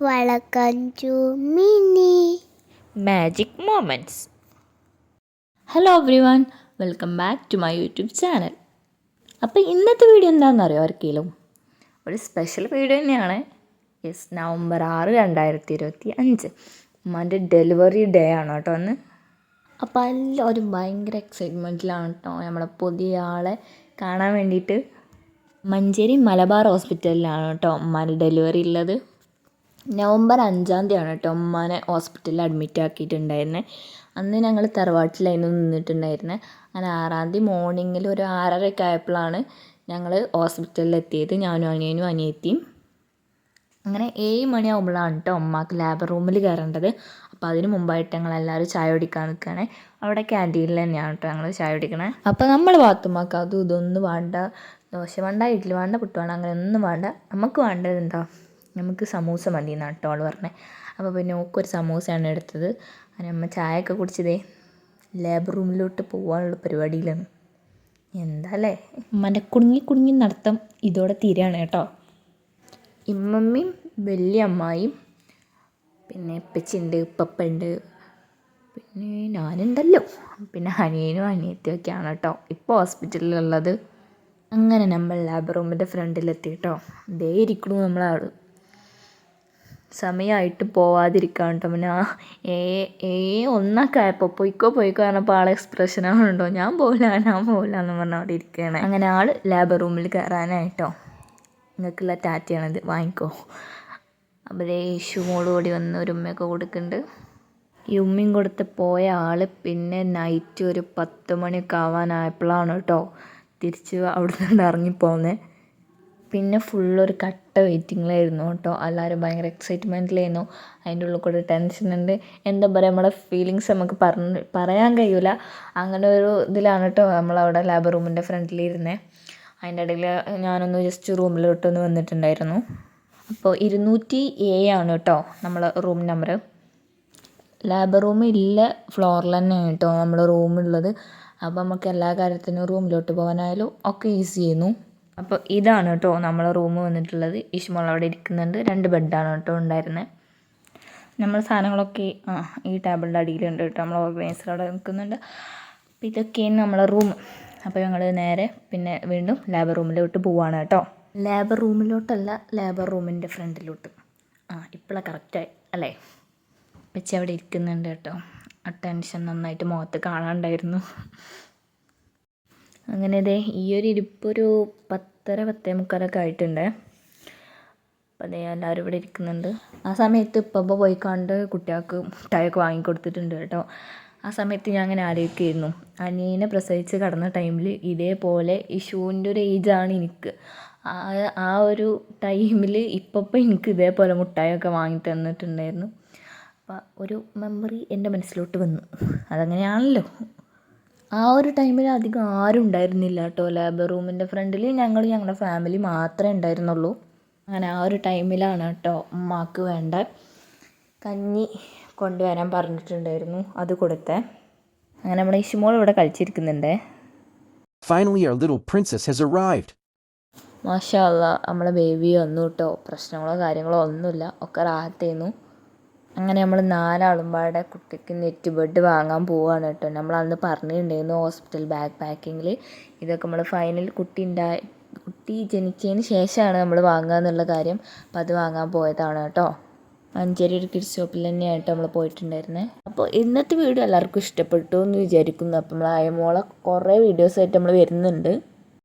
Welcome Mini Mini. Magic moments hello everyone welcome back to my YouTube channel അപ്പോൾ ഇന്നത്തെ video എന്താണെന്ന് അറിയോ ആർക്കെങ്കിലും ഒരു സ്പെഷ്യൽ വീഡിയോ തന്നെയാണ്. യെസ് നവംബർ ആറ് രണ്ടായിരത്തി ഇരുപത്തി അഞ്ച് ഉമ്മാന്റെ ഡെലിവറി ഡേ ആണ് കേട്ടോ അന്ന്. അപ്പോൾ എല്ലാവരും ഭയങ്കര എക്സൈറ്റ്മെന്റിലാണ് കേട്ടോ. നമ്മളെ പുതിയ ആളെ കാണാൻ വേണ്ടിയിട്ട് മഞ്ചേരി മലബാർ ഹോസ്പിറ്റലിലാണ് കേട്ടോ ഉമ്മാന്റെ ഡെലിവറി ഉള്ളത്. നവംബർ അഞ്ചാം തീയതിയാണ് കേട്ടോ ഉമ്മാനെ ഹോസ്പിറ്റലിൽ അഡ്മിറ്റ് ആക്കിയിട്ടുണ്ടായിരുന്നത് അന്ന് ഞങ്ങൾ തറവാട്ടിലായിരുന്നു നിന്നിട്ടുണ്ടായിരുന്നത് അങ്ങനെ ആറാം തീയതി മോർണിംഗിൽ ഒരു ആറരയൊക്കെ ആയപ്പോഴാണ് ഞങ്ങൾ ഹോസ്പിറ്റലിൽ എത്തിയത്. ഞാനും അനിയനും അനിയത്തിയും. അങ്ങനെ ഏഴ് മണിയാകുമ്പോഴാണ് കേട്ടോ ഉമ്മാക്ക് ലാബ് റൂമിൽ കയറേണ്ടത് അപ്പോൾ അതിന് മുമ്പായിട്ട് ഞങ്ങൾ എല്ലാവരും ചായ കുടിക്കാൻ നിൽക്കുകയാണ് അവിടെ ക്യാന്റീനിൽ തന്നെയാണ് കേട്ടോ ഞങ്ങൾ ചായ കുടിക്കണേ. അപ്പോൾ നമ്മൾ ഭാഗത്തുമ്മാക്ക് അതും ഇതൊന്നും വേണ്ട. ദോശ വേണ്ട ഇഡ്ഡലി വേണ്ട പുട്ട് വേണ്ട അങ്ങനെ ഒന്നും വേണ്ട. നമുക്ക് വേണ്ടത് എന്താ? നമുക്ക് സമൂസ മതി എന്നാണ് കേട്ടോ അവൾ പറഞ്ഞത് അപ്പോൾ പിന്നെ ഓക്കൊരു സമൂസയാണ് എടുത്തത്. അങ്ങനെ അമ്മ ചായയൊക്കെ കുടിച്ചതേ. ലേബർ റൂമിലോട്ട് പോകാനുള്ള പരിപാടിയിലാണ്. എന്താ അല്ലേ ഉമ്മന്റെ കുടുങ്ങി കുടുങ്ങി നടത്തം ഇതോടെ തീരാണ് കേട്ടോ. ഇമ്മമ്മയും വലിയ അമ്മായും പിന്നെ ഇപ്പച്ചിയുണ്ട് ഉപ്പപ്പുണ്ട് പിന്നെ ഞാനുണ്ടല്ലോ. പിന്നെ അനിയനും അനിയത്തിയൊക്കെയാണ് കേട്ടോ. ഇപ്പോൾ ഹോസ്പിറ്റലിലുള്ളത് അങ്ങനെ നമ്മൾ ലാബ് റൂമിന്റെ ഫ്രണ്ടിലെത്തി കേട്ടോ. ദേ ഇരിക്കണു നമ്മളാൾ സമയമായിട്ട് പോവാതിരിക്കാൻ കേട്ടോ പിന്നെ ഏ ഏ ഒന്നൊക്കെ ആയപ്പോൾ പൊയ്ക്കോ പൊയ്ക്കോ പറഞ്ഞപ്പോൾ ആളെ എക്സ്പ്രഷനാണുണ്ടോ ഞാൻ പോകില്ല ഞാൻ പോകില്ല എന്ന് പറഞ്ഞ അവിടെ ഇരിക്കുകയാണ് അങ്ങനെ ആൾ ലാബർ റൂമിൽ കയറാനായിട്ടോ നിങ്ങൾക്കുള്ള ടാറ്റയാണിത്. വാങ്ങിക്കോ. അവരെ യേശു മോൾ കൂടി വന്ന് ഒരു ഉമ്മയൊക്കെ കൊടുക്കുന്നുണ്ട്. ഈ ഉമ്മയും കൊടുത്ത് പോയ ആൾ പിന്നെ നൈറ്റ് ഒരു പത്ത് മണിയൊക്കെ ആവാനായപ്പോഴാണ് കേട്ടോ തിരിച്ച് അവിടെ നിന്ന് ഇറങ്ങിപ്പോകുന്നത് പിന്നെ ഫുള്ളൊരു കട്ട വെയിറ്റിങ്ങിലായിരുന്നു കേട്ടോ. എല്ലാവരും ഭയങ്കര എക്സൈറ്റ്മെന്റിലായിരുന്നു അതിന്റെ ഉള്ളിൽ കൂടെ ടെൻഷൻ ഉണ്ട്. എന്താ പറയുക നമ്മുടെ ഫീലിങ്സ് നമുക്ക് പറഞ്ഞ് പറയാൻ കഴിയില്ല അങ്ങനെ ഒരു ഇതിലാണ് കേട്ടോ നമ്മളവിടെ ലാബ് റൂമിന്റെ ഫ്രണ്ടിലിരുന്നത് അതിന്റെ ഇടയിൽ ഞാനൊന്ന് ജസ്റ്റ് റൂമിലോട്ടൊന്ന് വന്നിട്ടുണ്ടായിരുന്നു. അപ്പോൾ ഇരുന്നൂറ്റി ആണ് കേട്ടോ നമ്മൾ റൂം നമ്പർ ലാബ് റൂം ഇല്ല ഫ്ലോറിൽ തന്നെയാണ് കേട്ടോ നമ്മൾ റൂമുള്ളത് അപ്പോൾ നമുക്ക് എല്ലാ കാര്യത്തിനും റൂമിലോട്ട് പോകാനായാലും ഒക്കെ ഈസി ചെയ്യുന്നു അപ്പോൾ ഇതാണ് കേട്ടോ നമ്മളെ റൂം വന്നിട്ടുള്ളത്. ഇഷ്മോൾ അവിടെ ഇരിക്കുന്നുണ്ട്. രണ്ട് ബെഡാണ് കേട്ടോ ഉണ്ടായിരുന്നത് നമ്മൾ സാധനങ്ങളൊക്കെ ആ ഈ ടേബിളിന്റെ അടിയിലുണ്ട് കേട്ടോ. നമ്മൾ ഓർഗനൈസർ അവിടെ നിൽക്കുന്നുണ്ട്. അപ്പോൾ ഇതൊക്കെയാണ് നമ്മളെ റൂം അപ്പോൾ ഞങ്ങൾ നേരെ പിന്നെ വീണ്ടും ലേബർ റൂമിലോട്ട് പോവാണ് കേട്ടോ. ലേബർ റൂമിലോട്ടല്ല ലേബർ റൂമിന്റെ ഫ്രണ്ടിലോട്ട്. ആ ഇപ്പോഴാണ് കറക്റ്റായി അല്ലേ? പച്ച അവിടെ ഇരിക്കുന്നുണ്ട് കേട്ടോ. ആ ടെൻഷൻ നന്നായിട്ട് മുഖത്ത് കാണാണ്ടായിരുന്നു. അങ്ങനെ അതെ ഈ ഒരു ഇരിപ്പൊരു പത്തര പത്തേ മുക്കാലൊക്കെ ആയിട്ടുണ്ട്. അപ്പം അതേ എല്ലാവരും ഇവിടെ ഇരിക്കുന്നുണ്ട്. ആ സമയത്ത് ഇപ്പം പോയി കണ്ട് കുട്ടികൾക്ക് മുട്ടായൊക്കെ വാങ്ങിക്കൊടുത്തിട്ടുണ്ട് കേട്ടോ. ആ സമയത്ത് ഞാൻ അങ്ങനെ ആലോചിക്കുമായിരുന്നു അനിയനെ പ്രസവിച്ച് കടന്ന ടൈമിൽ ഇതേപോലെ ഇഷുവിന്റെ ഒരു ഏജാണ് എനിക്ക്. ആ ആ ഒരു ടൈമിൽ ഇപ്പം എനിക്ക് ഇതേപോലെ മുട്ടായൊക്കെ വാങ്ങി തന്നിട്ടുണ്ടായിരുന്നു. അപ്പോൾ ഒരു മെമ്മറി എന്റെ മനസ്സിലോട്ട് വന്നു. അതങ്ങനെയാണല്ലോ. ആ ഒരു ടൈമിൽ അധികം ആരും ഉണ്ടായിരുന്നില്ല കേട്ടോ ലാബ് റൂമിന്റെ ഫ്രണ്ടിൽ ഞങ്ങൾ ഞങ്ങളുടെ ഫാമിലി മാത്രമേ ഉണ്ടായിരുന്നുള്ളൂ. അങ്ങനെ ആ ഒരു ടൈമിലാണ് കേട്ടോ ഉമ്മാക്ക് വേണ്ട കഞ്ഞി കൊണ്ടുവരാൻ പറഞ്ഞിട്ടുണ്ടായിരുന്നു അത് കൊടുത്തേ. അങ്ങനെ നമ്മുടെ ഇഷുമോൾ ഇവിടെ കഴിച്ചിരിക്കുന്നുണ്ട് Finally, our little princess has arrived. മാഷാ അല്ല നമ്മളെ ബേബി വന്നു കേട്ടോ. പ്രശ്നങ്ങളോ കാര്യങ്ങളോ ഒന്നുമില്ല. ഒക്കെ റാഹത്തേന്നു അങ്ങനെ നമ്മൾ നാലാളും പാടെ കുട്ടിക്ക് നെറ്റ് ബെഡ് വാങ്ങാൻ പോവുകയാണ് കേട്ടോ. നമ്മൾ അന്ന് പറഞ്ഞിട്ടുണ്ടായിരുന്നു ഹോസ്പിറ്റൽ ബാഗ് പാക്കിങ്ങിൽ ഇതൊക്കെ നമ്മൾ ഫൈനൽ കുട്ടി ഉണ്ടായി കുട്ടി ജനിച്ചതിന് ശേഷമാണ് നമ്മൾ വാങ്ങുക എന്നുള്ള കാര്യം. അപ്പോൾ അത് വാങ്ങാൻ പോയതാണ് കേട്ടോ. മഞ്ചേരി ഒരു കിഡ് ഷോപ്പിൽ തന്നെയായിട്ട് നമ്മൾ പോയിട്ടുണ്ടായിരുന്നത് അപ്പോൾ ഇന്നത്തെ വീഡിയോ എല്ലാവർക്കും ഇഷ്ടപ്പെട്ടു എന്ന് വിചാരിക്കുന്നു. അപ്പോൾ നമ്മൾ അയമോളെ കുറേ വീഡിയോസായിട്ട് നമ്മൾ വരുന്നുണ്ട്.